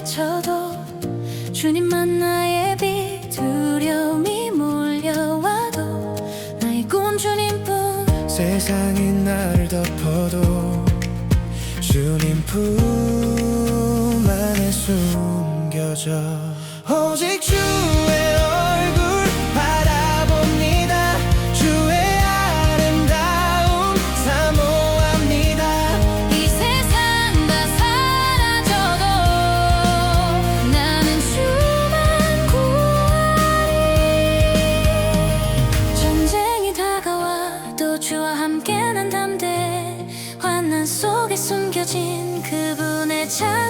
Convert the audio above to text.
다쳐도 주님만 나의 빛 두려움이 몰려와도 나의 꿈 주님뿐 세상이 나를 덮어도 주님뿐 안에 숨겨져. 오직 주 주와 함께 난 담대 환난 속에 숨겨진 그분의 찬